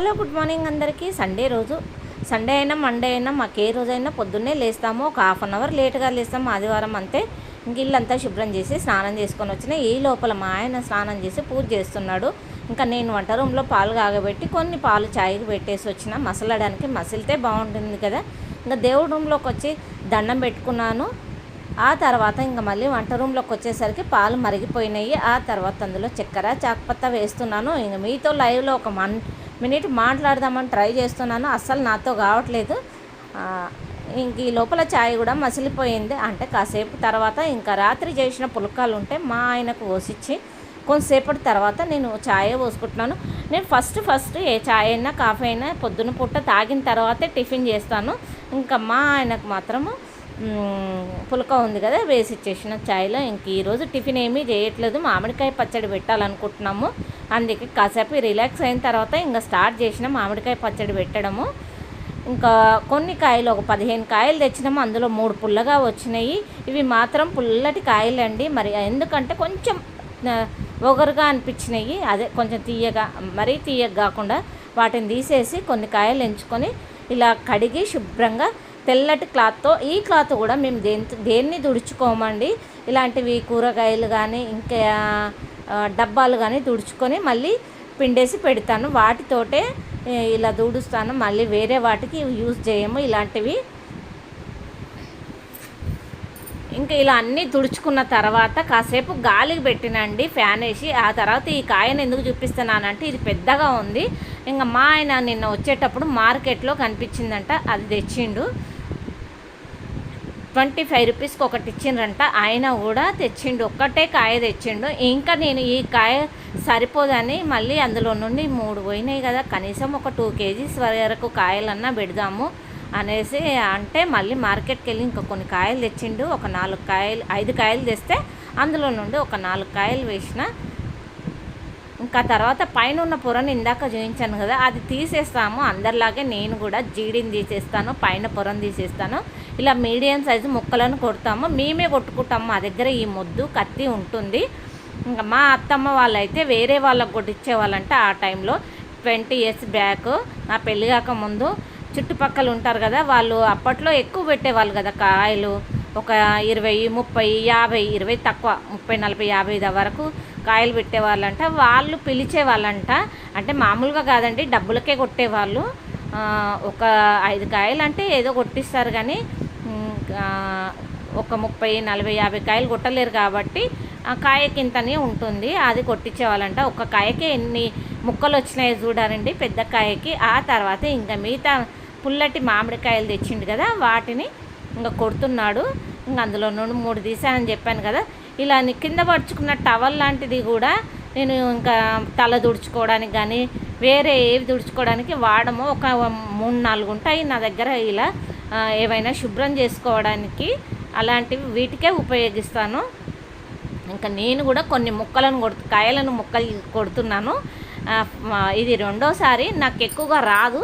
Hello good morning అందరికీ. Sunday రోజు. Sunday అయినా మండే అయినా మాకు ఏ రోజైనా పొద్దున్నే లేస్తాము. ఒక హాఫ్ అన్ అవర్ లేట్గా లేస్తాము. ఆదివారం అంతే. ఇంక ఇల్లంతా శుభ్రం చేసి స్నానం చేసుకొని వచ్చిన ఈ లోపల మా ఆయన స్నానం చేసి పూజ చేస్తున్నాడు. ఇంకా నేను వంట రూమ్లో పాలు కాగబెట్టి కొన్ని పాలు చాయ్కి పెట్టేసి వచ్చిన. మసలడానికి మసిలితే బాగుంటుంది కదా. ఇంకా దేవుడి రూమ్లోకి వచ్చి దండం పెట్టుకున్నాను. ఆ తర్వాత ఇంకా మళ్ళీ వంట రూమ్లోకి వచ్చేసరికి పాలు మరిగిపోయినాయి. ఆ తర్వాత అందులో చక్కెర చాక్పత్త వేస్తున్నాను. ఇంక మీతో లైవ్లో ఒక మన్ మినిట్ మాట్లాడదామని ట్రై చేస్తున్నాను. అస్సలు నాతో కావట్లేదు. ఇంక ఈ లోపల ఛాయ్ కూడా మసిలిపోయింది. అంటే కాసేపు తర్వాత ఇంకా రాత్రి చేసిన పులకాలు ఉంటే మా ఆయనకు పోసిచ్చి కొంతసేపటి తర్వాత నేను ఛాయ్ పోసుకుంటున్నాను. నేను ఫస్ట్ ఫస్ట్ ఏ ఛాయ్ అయినా కాఫీ అయినా పొద్దున పూట తాగిన తర్వాతే టిఫిన్ చేస్తాను. ఇంకా మా ఆయనకు మాత్రము పులక ఉంది కదా వేసి ఇచ్చేసిన ఛాయ్లో. ఇంక ఈరోజు టిఫిన్ ఏమీ చేయట్లేదు. మామిడికాయ పచ్చడి పెట్టాలనుకుంటున్నాము. అందుకే కాసేపు రిలాక్స్ అయిన తర్వాత ఇంకా స్టార్ట్ చేసిన మామిడికాయ పచ్చడి పెట్టడము. ఇంకా కొన్ని కాయలు ఒక పదిహేను కాయలు తెచ్చినాము. అందులో మూడు పుల్లగా వచ్చినాయి. ఇవి మాత్రం పుల్లటి కాయలండి మరి ఎందుకంటే కొంచెం ఒగరుగా అనిపించినాయి. అదే కొంచెం తీయగా మరీ తీయగా కాకుండా వాటిని తీసేసి కొన్ని కాయలు ఎంచుకొని ఇలా కడిగి శుభ్రంగా తెల్లటి క్లాత్తో ఈ క్లాత్ కూడా మేము దేని దేన్ని తుడుచుకోమండి. ఇలాంటివి కూరగాయలు కానీ ఇంకా డబ్బాలు కానీ తుడుచుకొని మళ్ళీ పిండేసి పెడతాను. వాటితోటే ఇలా దూడుస్తాను మళ్ళీ వేరే వాటికి యూజ్ చేయము. ఇలాంటివి ఇంకా ఇలా అన్నీ తుడుచుకున్న తర్వాత కాసేపు గాలికి పెట్టినండి ఫ్యాన్ వేసి. ఆ తర్వాత ఈ కాయను ఎందుకు చూపిస్తున్నానంటే ఇది పెద్దగా ఉంది. ఇంకా మా ఆయన నిన్న వచ్చేటప్పుడు మార్కెట్లో కనిపించిందంట అది తెచ్చిండు. ట్వంటీ ఫైవ్ రూపీస్కి ఒకటి ఇచ్చిండ్రంట ఆయన కూడా తెచ్చిండు ఒక్కటే కాయ తెచ్చిండు. ఇంకా నేను ఈ కాయ సరిపోదని మళ్ళీ అందులో నుండి మూడు పోయినాయి కదా కనీసం ఒక టూ కేజీస్ వరకు కాయలన్నా పెడదాము అనేసి అంటే మళ్ళీ మార్కెట్కి వెళ్ళి ఇంకా కొన్ని కాయలు తెచ్చిండు ఒక నాలుగు కాయలు ఐదు కాయలు తెస్తే అందులో నుండి ఒక నాలుగు కాయలు వేసిన ఇంకా తర్వాత పైన ఉన్న పొరను ఇందాక చూపించాను కదా అది తీసేస్తాము. అందరిలాగే నేను కూడా జీడిని తీసేస్తాను పైన పొరను తీసేస్తాను. ఇలా మీడియం సైజు ముక్కలను కొడతాము. మేమే కొట్టుకుంటాము. మా దగ్గర ఈ మొద్దు కత్తి ఉంటుంది. ఇంకా మా అత్తమ్మ వాళ్ళైతే వేరే వాళ్ళకు కొట్టించే వాళ్ళంటే ఆ టైంలో. ట్వంటీ ఇయర్స్ బ్యాక్ నా పెళ్ళి కాక ముందు చుట్టుపక్కల ఉంటారు కదా వాళ్ళు అప్పట్లో ఎక్కువ పెట్టేవాళ్ళు కదా కాయలు. ఒక ఇరవై ముప్పై యాభై ఇరవై తక్కువ ముప్పై నలభై యాభై వరకు కాయలు పెట్టేవాళ్ళంట వాళ్ళు పిలిచేవాళ్ళంట. అంటే మామూలుగా కాదండి డబ్బులకే కొట్టేవాళ్ళు. ఒక ఐదు కాయలు అంటే ఏదో కొట్టిస్తారు కానీ ఒక ముప్పై నలభై యాభై కాయలు కొట్టలేరు కాబట్టి ఆ కాయకింతనే ఉంటుంది. అది కొట్టించేవాళ్ళంట. ఒక కాయకి ఎన్ని ముక్కలు వచ్చినాయో చూడారండి పెద్ద కాయకి. ఆ తర్వాత ఇంకా మిగతా పుల్లటి మామిడికాయలు తెచ్చిండు కదా వాటిని ఇంకా కొడుతున్నాడు. ఇంకా అందులో నుండి మూడు తీసానని చెప్పాను కదా ఇలా కింద పరుచుకున్న టవల్ లాంటిది కూడా నేను ఇంకా తల తుడుచుకోవడానికి కానీ వేరే ఏవి తుడుచుకోవడానికి వాడము. ఒక మూడు నాలుగు ఉంటాయి నా దగ్గర ఇలా ఏవైనా శుభ్రం చేసుకోవడానికి అలాంటివి వీటికే ఉపయోగిస్తాను. ఇంకా నేను కూడా కొన్ని ముక్కలను కొడుతు కాయలను ముక్కలు కొడుతున్నాను. ఇది రెండోసారి. నాకు ఎక్కువగా రాదు.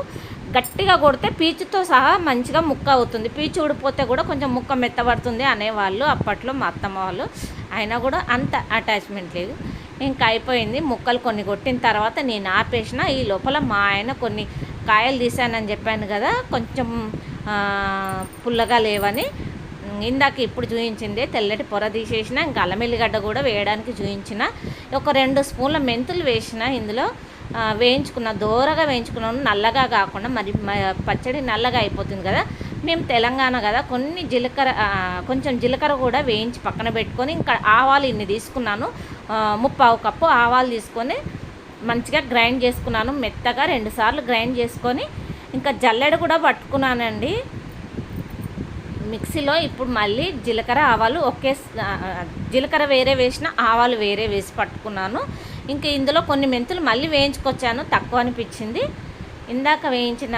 గట్టిగా కొడితే పీచుతో సహా మంచిగా ముక్క అవుతుంది. పీచు ఊడిపోతే కూడా కొంచెం ముక్క మెత్తబడుతుంది అనేవాళ్ళు అప్పట్లో మా అత్తమ్మ వాళ్ళు. అయినా కూడా అంత అటాచ్మెంట్ లేదు. ఇంకా అయిపోయింది. ముక్కలు కొన్ని కొట్టిన తర్వాత నేను ఆపేసిన. ఈ లోపల మా ఆయన కొన్ని కాయలు తీసానని చెప్పాను కదా కొంచెం పుల్లగా లేవని. ఇందాక ఇప్పుడు చూయించింది తెల్లటి పొర తీసేసిన. ఇంకా అల్లం ఎల్లిగడ్డ కూడా వేయడానికి చూయించిన. ఒక రెండు స్పూన్ల మెంతులు వేసిన ఇందులో. వేయించుకున్న దూరగా వేయించుకున్నాను. నల్లగా కాకుండా మరి మ- పచ్చడి నల్లగా అయిపోతుంది కదా. మేము తెలంగాణ కదా కొన్ని జీలకర్ర కొంచెం జీలకర్ర కూడా వేయించి పక్కన పెట్టుకొని ఇంకా ఆవాలు ఇన్ని తీసుకున్నాను. ముప్పావు కప్పు ఆవాలు తీసుకొని మంచిగా గ్రైండ్ చేసుకున్నాను. మెత్తగా రెండుసార్లు గ్రైండ్ చేసుకొని ఇంకా జల్లెడ కూడా పట్టుకున్నానండి. మిక్సీలో ఇప్పుడు మళ్ళీ జీలకర్ర ఆవాలు ఒకే జీలకర్ర వేరే వేసిన ఆవాలు వేరే వేసి పట్టుకున్నాను. ఇంకా ఇందులో కొన్ని మెంతులు మళ్ళీ వేయించుకొచ్చాను తక్కువ అనిపించింది. ఇందాక వేయించిన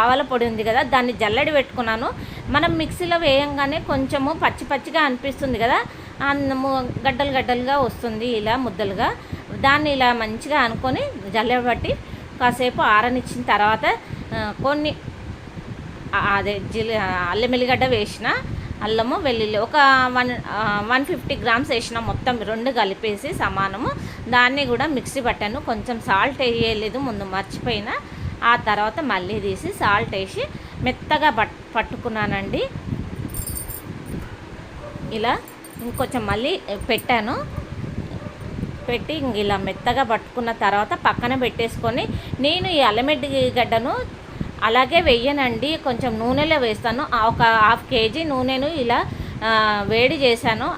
ఆవల పొడి ఉంది కదా దాన్ని జల్లడి పెట్టుకున్నాను. మనం మిక్సీలో వేయంగానే కొంచెము పచ్చి పచ్చిగా అనిపిస్తుంది కదా అన్నము గడ్డలు గడ్డలుగా వస్తుంది ఇలా ముద్దలుగా. దాన్ని ఇలా మంచిగా అనుకొని జల్లబట్టి కాసేపు ఆరనిచ్చిన తర్వాత కొన్ని అదే జిల్ అల్లం ఎల్లిగడ్డ వేసిన అల్లము వెల్లుల్లి. ఒక వన్ వన్ ఫిఫ్టీ గ్రామ్స్ వేసిన మొత్తం రెండు కలిపేసి సమానము. దాన్ని కూడా మిక్సీ పట్టాను. కొంచెం సాల్ట్ వేయలేదు ముందు మర్చిపోయిన. ఆ తర్వాత మళ్ళీ తీసి సాల్ట్ వేసి మెత్తగా పట్ పట్టుకున్నానండి. ఇలా ఇంకొంచెం మళ్ళీ పెట్టాను. పెట్టి ఇంక ఇలా మెత్తగా పట్టుకున్న తర్వాత పక్కన పెట్టేసుకొని నేను ఈ అల్లమెడ్డి గడ్డను అలాగే వెయ్యనండి కొంచెం నూనెలో వేస్తాను. ఒక హాఫ్ కేజీ నూనెను ఇలా వేడి చేశాను.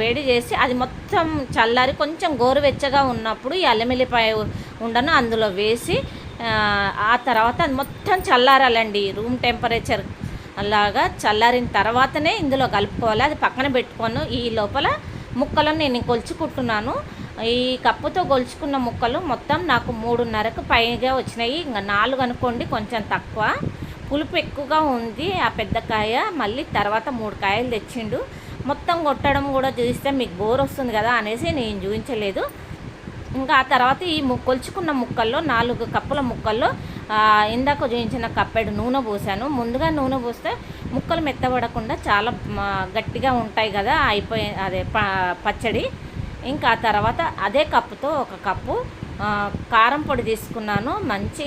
వేడి చేసి అది మొత్తం చల్లారి కొంచెం గోరువెచ్చగా ఉన్నప్పుడు ఈ అల్లమెల్లిపాయ ఉండను అందులో వేసి ఆ, ఆ తర్వాత అది మొత్తం చల్లారాలండి. రూమ్ టెంపరేచర్ అలాగా చల్లారిన తర్వాతనే ఇందులో కలుపుకోవాలి. అది పక్కన పెట్టుకోను. ఈ లోపల ముక్కలను నేను కొలుచుకుంటున్నాను. ఈ కప్పుతో కొలుచుకున్న ముక్కలు మొత్తం నాకు మూడున్నరకు పైగా వచ్చినాయి. ఇంకా నాలుగు అనుకోండి కొంచెం తక్కువ. పులుపు ఎక్కువగా ఉంది ఆ పెద్ద కాయ. మళ్ళీ తర్వాత మూడు కాయలు తెచ్చిండు. మొత్తం కొట్టడం కూడా చూస్తే మీకు బోర్ వస్తుంది కదా అనేసి నేను చూపించలేదు. ఇంకా ఆ తర్వాత ఈ కొలుచుకున్న ముక్కల్లో నాలుగు కప్పుల ముక్కల్లో ఇందాక చూపించిన కప్పెడు నూనె పోసాను. ముందుగా నూనె పోస్తే ముక్కలు మెత్తబడకుండా చాలా గట్టిగా ఉంటాయి కదా అయిపోయి అదే ప పచ్చడి. ఇంకా తర్వాత అదే కప్పుతో ఒక కప్పు కారం పొడి తీసుకున్నాను మంచి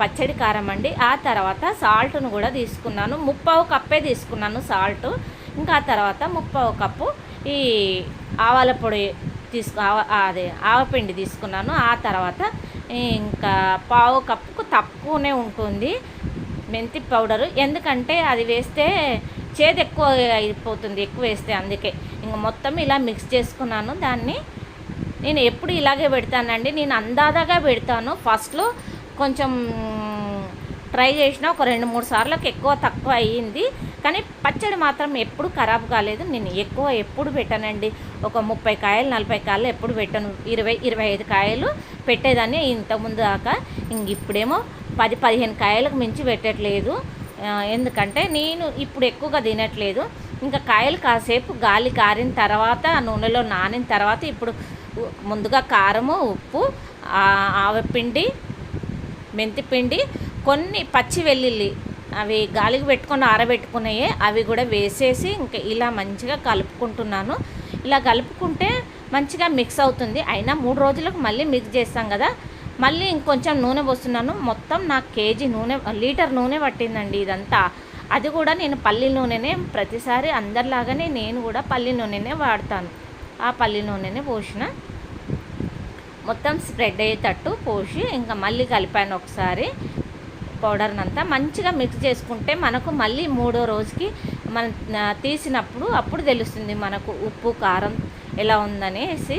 పచ్చడి కారం అండి. ఆ తర్వాత సాల్ట్ను కూడా తీసుకున్నాను. ముప్పావు కప్పే తీసుకున్నాను సాల్ట్. ఇంకా ఆ తర్వాత ముప్పావు కప్పు ఈ ఆవాల పొడి తీసుకు ఆవ అదే ఆవపిండి తీసుకున్నాను. ఆ తర్వాత ఇంకా పావు కప్పుకు తక్కువనే ఉంటుంది మెంతి పౌడరు. ఎందుకంటే అది వేస్తే చేదు ఎక్కువ అయిపోతుంది ఎక్కువ వేస్తే అందుకే. ఇంక మొత్తం ఇలా మిక్స్ చేసుకున్నాను. దాన్ని నేను ఎప్పుడు ఇలాగే పెడతానండి. నేను అందాదాగా పెడతాను. ఫస్ట్లో కొంచెం ట్రై చేసిన ఒక రెండు మూడు సార్లకు ఎక్కువ తక్కువ అయ్యింది. కానీ పచ్చడి మాత్రం ఎప్పుడు ఖరాబ్ కాలేదు. నేను ఎక్కువ ఎప్పుడు పెట్టానండి. ఒక ముప్పై కాయలు నలభై కాయలు ఎప్పుడు పెట్టాను. ఇరవై ఇరవై ఐదు కాయలు పెట్టేదాన్ని ఇంతకుముందు దాకా. ఇంక ఇప్పుడేమో పది పదిహేను కాయలకు మించి పెట్టట్లేదు. ఎందుకంటే నేను ఇప్పుడు ఎక్కువగా తినట్లేదు. ఇంకా కాయలు కాసేపు గాలి కారిన తర్వాత ఆ నూనెలో నానిన తర్వాత ఇప్పుడు ముందుగా కారము ఉప్పు ఆవపిండి మెంతిపిండి కొన్ని పచ్చి వెల్లుల్లి అవి గాలికి పెట్టుకొని ఆరబెట్టుకునేవి అవి కూడా వేసేసి ఇంకా ఇలా మంచిగా కలుపుకుంటున్నాను. ఇలా కలుపుకుంటే మంచిగా మిక్స్ అవుతుంది. అయినా మూడు రోజులకు మళ్ళీ మిక్స్ చేస్తాం కదా. మళ్ళీ ఇంకొంచెం నూనె పోస్తున్నాను. మొత్తం నాకు కేజీ నూనె లీటర్ నూనె పట్టిందండి ఇదంతా. అది కూడా నేను పల్లి నూనెనే ప్రతిసారి అందరిలాగానే నేను కూడా పల్లి నూనెనే వాడతాను. ఆ పల్లి నూనెనే పోసిన. మొత్తం స్ప్రెడ్ అయ్యేటట్టు పోసి ఇంకా మళ్ళీ కలిపాను ఒకసారి. పౌడర్నంతా మంచిగా మిక్స్ చేసుకుంటే మనకు మళ్ళీ మూడో రోజుకి మనం తీసినప్పుడు అప్పుడు తెలుస్తుంది మనకు ఉప్పు కారం ఎలా ఉందనేసి.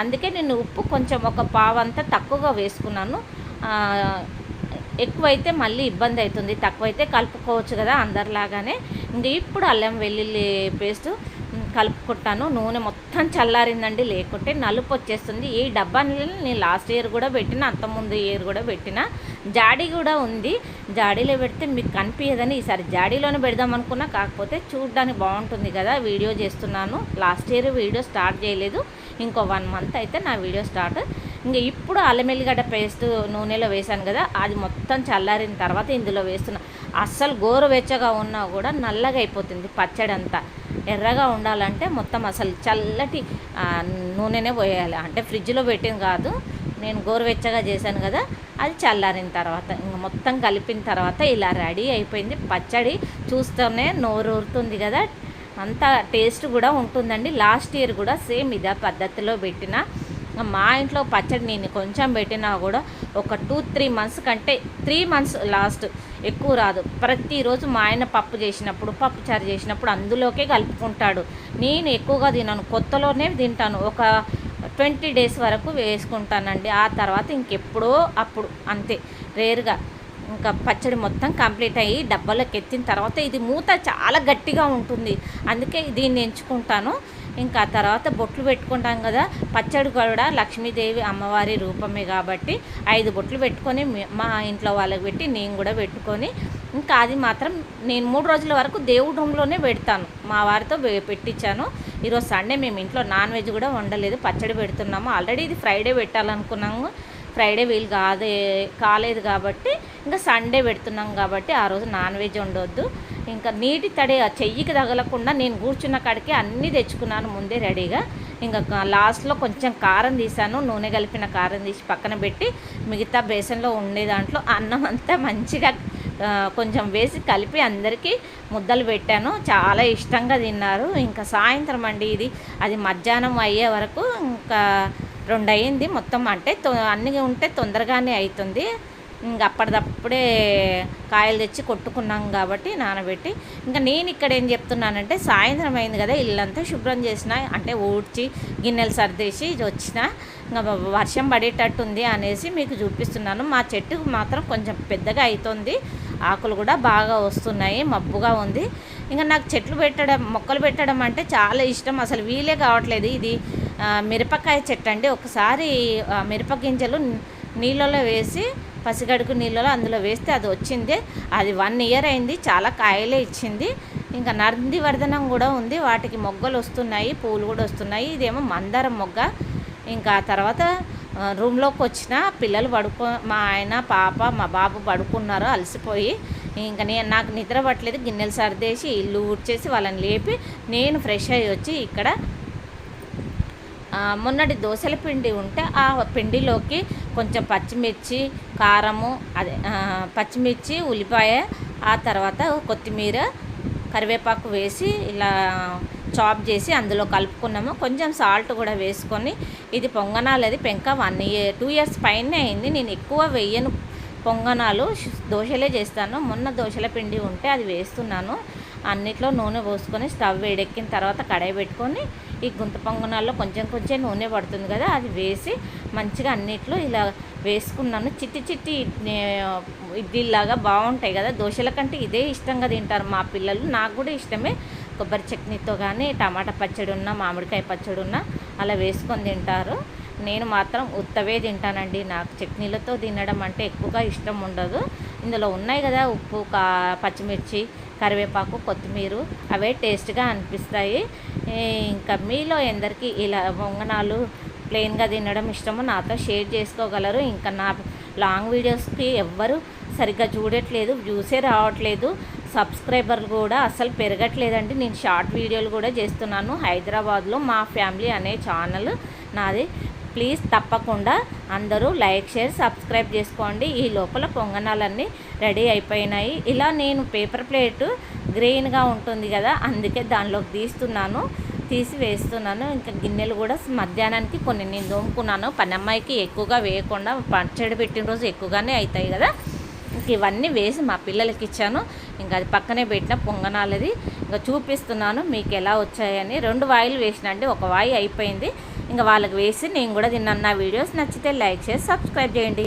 అందుకే నేను ఉప్పు కొంచెం ఒక పావంతా తక్కువగా వేసుకున్నాను. ఎక్కువైతే మళ్ళీ ఇబ్బంది అవుతుంది. తక్కువైతే కలుపుకోవచ్చు కదా అందరిలాగానే. ఇంక ఇప్పుడు అల్లం వెల్లుల్లి పేస్ట్ కలుపుకుంటాను. నూనె మొత్తం చల్లారిందండి. లేకుంటే నలుపు వచ్చేస్తుంది. ఈ డబ్బాని నేను లాస్ట్ ఇయర్ కూడా పెట్టిన అంతకుముందు ఇయర్ కూడా పెట్టిన. జాడీ కూడా ఉంది. జాడీలో పెడితే మీకు కనిపించదని ఈసారి జాడీలోనే పెడదాం అనుకున్నా. కాకపోతే చూడడానికి బాగుంటుంది కదా. వీడియో చేస్తున్నాను. లాస్ట్ ఇయర్ వీడియో స్టార్ట్ చేయలేదు. ఇంకో వన్ మంత్ అయితే నా వీడియో స్టార్ట్ ఇంకా ఇప్పుడు అల్లం ఎల్లిగడ్డ పేస్ట్ నూనెలో వేశాను కదా అది మొత్తం చల్లారిన తర్వాత ఇందులో వేస్తున్నా. అస్సలు గోరువెచ్చగా ఉన్నా కూడా నల్లగా అయిపోతుంది పచ్చడి అంతా ఎర్రగా ఉండాలంటే మొత్తం అసలు చల్లటి నూనెనే పోయాలి. అంటే ఫ్రిడ్జ్లో పెట్టింది కాదు నేను గోరువెచ్చగా చేశాను కదా అది చల్లారిన తర్వాత ఇంక మొత్తం కలిపిన తర్వాత ఇలా రెడీ అయిపోయింది. పచ్చడి చూస్తూనే నోరు ఊరుతుంది కదా. అంత టేస్ట్ కూడా ఉంటుందండి. లాస్ట్ ఇయర్ కూడా సేమ్ ఇదే పద్ధతిలో పెట్టిన. మా ఇంట్లో పచ్చడి నేను కొంచెం పెట్టినా కూడా ఒక టూ త్రీ మంత్స్ కంటే త్రీ మంత్స్ లాస్ట్ ఎక్కువ రాదు. ప్రతిరోజు మా ఆయన పప్పు చేసినప్పుడు పప్పు చారు చేసినప్పుడు అందులోకే కలుపుకుంటాడు. నేను ఎక్కువగా తినను కొత్తలోనే తింటాను. ఒక ట్వంటీ డేస్ వరకు వేసుకుంటానండి. ఆ తర్వాత ఇంకెప్పుడో అప్పుడు అంతే. రేరుగా. ఇంకా పచ్చడి మొత్తం కంప్లీట్ అయ్యి డబ్బాలోకి ఎత్తిన తర్వాత ఇది మూత చాలా గట్టిగా ఉంటుంది. అందుకే దీన్ని ఎంచుకుంటాను. ఇంకా తర్వాత బొట్లు పెట్టుకుంటాం కదా పచ్చడి కూడా లక్ష్మీదేవి అమ్మవారి రూపమే కాబట్టి ఐదు బొట్లు పెట్టుకొని మా ఇంట్లో వాళ్ళకి పెట్టి నేను కూడా పెట్టుకొని ఇంకా అది మాత్రం నేను మూడు రోజుల వరకు దేవుడంలోనే పెడతాను. మా వారితో పెట్టించాను. ఈరోజు సండే మేము ఇంట్లో నాన్ వెజ్ కూడా వండలేదు. పచ్చడి పెడుతున్నాము. ఆల్రెడీ ఇది ఫ్రైడే పెట్టాలనుకున్నాము. ఫ్రైడే వీలు కాదే కాలేదు కాబట్టి ఇంకా సండే పెడుతున్నాం కాబట్టి ఆ రోజు నాన్ వెజ్ ఉండొద్దు ఇంకా నీటి తడి చెయ్యికి తగలకుండా నేను కూర్చున్న కాడికి అన్నీ తెచ్చుకున్నాను ముందే రెడీగా. ఇంకా లాస్ట్లో కొంచెం కారం తీసాను నూనె కలిపిన కారం తీసి పక్కన పెట్టి మిగతా బేసన్లో ఉండే దాంట్లో అన్నం అంతా మంచిగా కొంచెం వేసి కలిపి అందరికీ ముద్దలు పెట్టాను. చాలా ఇష్టంగా తిన్నారు. ఇంకా సాయంత్రం అండి ఇది. అది మధ్యాహ్నం అయ్యే వరకు ఇంకా రెండు అయ్యింది మొత్తం అంటే తొ అన్నీ ఉంటే తొందరగానే అవుతుంది ఇంకా అప్పటిదప్పుడే కాయలు తెచ్చి కొట్టుకున్నాం కాబట్టి నానబెట్టి ఇంకా నేను ఇక్కడ ఏం చెప్తున్నానంటే సాయంత్రం అయింది కదా ఇల్లంతా శుభ్రం చేసిన అంటే ఊడ్చి గిన్నెలు సర్దేసి వచ్చిన ఇంకా వర్షం పడేటట్టు ఉంది అనేసి మీకు చూపిస్తున్నాను. మా చెట్టుకు మాత్రం కొంచెం పెద్దగా అవుతుంది ఆకులు కూడా బాగా వస్తున్నాయి మబ్బుగా ఉంది. ఇంకా నాకు చెట్లు పెట్టడం మొక్కలు పెట్టడం అంటే చాలా ఇష్టం. అసలు వీలే కావట్లేదు ఇది. మిరపకాయ చెట్టు అండి. ఒకసారి మిరప గింజలు నీళ్ళలో వేసి పసిగడుగు నీళ్ళలో అందులో వేస్తే అది వచ్చింది. అది వన్ ఇయర్ అయింది చాలా కాయలే ఇచ్చింది. ఇంకా నందివర్ధనం కూడా ఉంది వాటికి మొగ్గలు వస్తున్నాయి పూలు కూడా వస్తున్నాయి. ఇదేమో మందారం మొగ్గ. ఇంకా తర్వాత రూమ్లోకి వచ్చిన పిల్లలు పడుకో మా ఆయన పాప మా బాబు పడుకున్నారు అలసిపోయి. ఇంకా నేను నాకు నిద్ర పట్టలేదు గిన్నెలు సర్దేసి ఇల్లు ఊడ్చేసి వాళ్ళని లేపి నేను ఫ్రెష్ అయ్యి వచ్చి ఇక్కడ మొన్నటి దోశల పిండి ఉంటే ఆ పిండిలోకి కొంచెం పచ్చిమిర్చి కారము అదే పచ్చిమిర్చి ఉల్లిపాయ ఆ తర్వాత కొత్తిమీర కరివేపాకు వేసి ఇలా చాప్ చేసి అందులో కలుపుకున్నాము. కొంచెం సాల్ట్ కూడా వేసుకొని ఇది పొంగనాలు అది పెంక వన్ ఇయర్ టూ ఇయర్స్ పైన అయింది. నేను ఎక్కువ వెయ్యను పొంగనాలు. దోశలే చేస్తాను. మొన్న దోశల పిండి ఉంటే అది వేస్తున్నాను. అన్నిట్లో నూనె పోసుకొని స్టవ్ వేడెక్కిన తర్వాత కడాయి పెట్టుకొని ఈ గుంత పొంగనాల్లో కొంచెం కొంచెం నూనె పడుతుంది కదా అది వేసి మంచిగా అన్నిట్లో ఇలా వేసుకున్నాను. చిట్టి చిట్టి ఇడ్లీ- ఇడ్లీలాగా బాగుంటాయి కదా దోశల కంటే ఇదే ఇష్టంగా తింటారు మా పిల్లలు. నాకు కూడా ఇష్టమే. కొబ్బరి చట్నీతో కానీ టమాటా పచ్చడి ఉన్న మామిడికాయ పచ్చడి ఉన్న అలా వేసుకొని తింటారు. నేను మాత్రం ఉత్తవే తింటానండి. నాకు చట్నీలతో తినడం అంటే ఎక్కువగా ఇష్టం ఉండదు. ఇందులో ఉన్నాయి కదా ఉప్పు కా పచ్చిమిర్చి కరివేపాకు కొత్తిమీర అవే టేస్ట్గా అనిపిస్తాయి. ఇంకా మీలో ఎందరికీ ఇలా వంగనాలు ప్లెయిన్గా తినడం ఇష్టమో నాతో షేర్ చేసుకోగలరు. ఇంకా నా లాంగ్ వీడియోస్కి ఎవ్వరు సరిగ్గా చూడట్లేదు వ్యూసే రావట్లేదు. సబ్స్క్రైబర్లు కూడా అసలు పెరగట్లేదండి. నేను షార్ట్ వీడియోలు కూడా చేస్తున్నాను. హైదరాబాద్లో మా ఫ్యామిలీ అనే ఛానల్ నాది. ప్లీజ్ తప్పకుండా అందరూ లైక్ షేర్ సబ్స్క్రైబ్ చేసుకోండి. ఈ లోపల పొంగనాలన్నీ రెడీ అయిపోయినాయి. ఇలా నేను పేపర్ ప్లేటు గ్రీన్గా ఉంటుంది కదా అందుకే దానిలోకి తీస్తున్నాను. తీసి వేస్తున్నాను. ఇంకా గిన్నెలు కూడా మధ్యాహ్నానికి కొన్ని నేను దోముకున్నాను పనమ్మాయికి ఎక్కువగా వేయకుండా పచ్చడి పెట్టిన రోజు ఎక్కువగానే అవుతాయి కదా. ఇంక ఇవన్నీ వేసి మా పిల్లలకి ఇచ్చాను. ఇంకా అది పక్కనే పెట్టిన పొంగనాలది. ఇంకా చూపిస్తున్నాను మీకు ఎలా వచ్చాయని. రెండు వాయిలు వేసిన అండి ఒక వాయి అయిపోయింది. ఇంకా వాళ్ళకి వేసి నేను కూడా తిన్నాను. నా వీడియోస్ నచ్చితే లైక్ చేసి సబ్స్క్రైబ్ చేయండి.